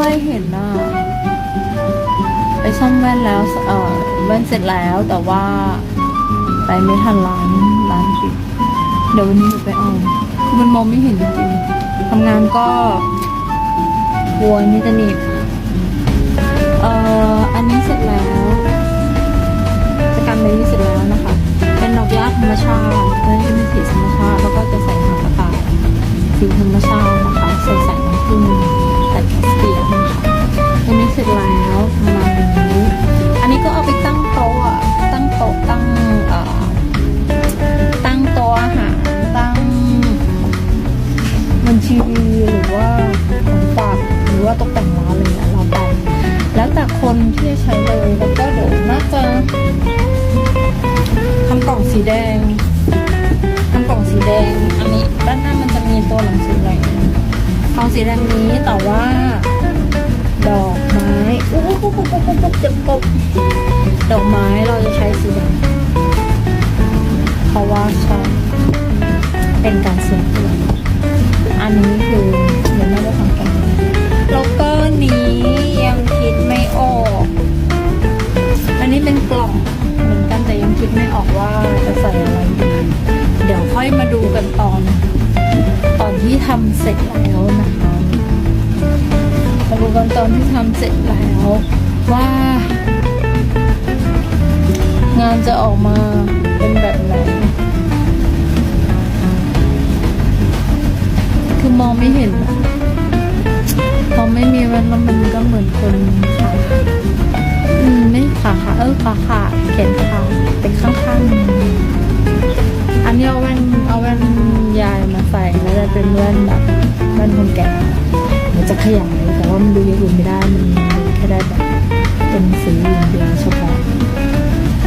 ค่อยเห็นน่ะไปซ่อมแว่นแล้วเออแว่นเสร็จแล้วแต่ว่าไปไม่ทันร้านร้านปิดเดี๋ยววันนี้หนูไปเอาคือมันมองไม่เห็นจริงๆทำงานก็กลัวนี่จะหนีบเอ่ออันนี้เสร็จแล้วจะกันใบนี้เสร็จแล้วนะคะ เป็นดอกหญ้าธรรมชาติก็จะมีสีธรรมชาติแล้วก็จะใส่หางกระต่ายสีธรรมชาติ บัญชีหรือว่าของฝากหรือว่าตกแต่งร้านอะไรเงี้ยเราไปแล้วแต่คนที่จะใช้เลยแล้วก็เดี๋ยวน่าจะทำกล่องสีแดงทำกล่องสีแดง อันนี้ด้านหน้ามันจะมีตัวหนังสืออะไรกล่องสีแดงนี้แต่ว่าดอกไม้อู้หูปุ๊บปุ๊บปุ๊บปุ๊บเจ็บปุ๊บดอกไม้เราจะใช้สีแดงเพราะว่าชอบเป็นการส่วนตัว อันนี้คือยังไม่ได้ทำกันแล้วก็นี้ยังคิดไม่ออก อันนี้เป็นกล่องเหมือนกันแต่ยังคิดไม่ออกว่าจะใส่อะไรดีเดี๋ยวค่อยมาดูกันตอน ตอนที่ทำเสร็จแล้วนะคะมาดูกันตอนที่ทำเสร็จแล้วว่างานจะออกมา ห็นพอไม่มีแว่นแล้วมันก็เหมือนคนขาอืมไม่ขาขาเออขาขาดแขนขาเป็นข้างๆ อันนี้เอาแว่นเอาแว่นยายมาใส่แล้วจะเป็นแว่นแบบแว่นคนแก่มันจะขยายแต่ว่ามันดูย่างอื่นไม่ได้มันแค่ได้แบบเป็นสีเดียวเฉพาะ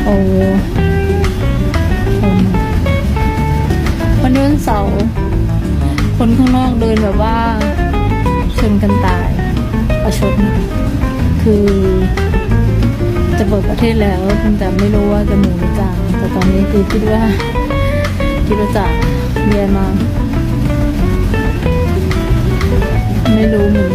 โอ้คนวันนี้วันเสาร์ คนข้างนอกเดินแบบว่าชนกันตายประชดคือ จะเปิดประเทศแล้วแต่ไม่รู้ว่าจะหมูหรือจาาแต่ตอนนี้คือคิดว่าคิดว่าจะเรียนมา ไม่รู้หมืน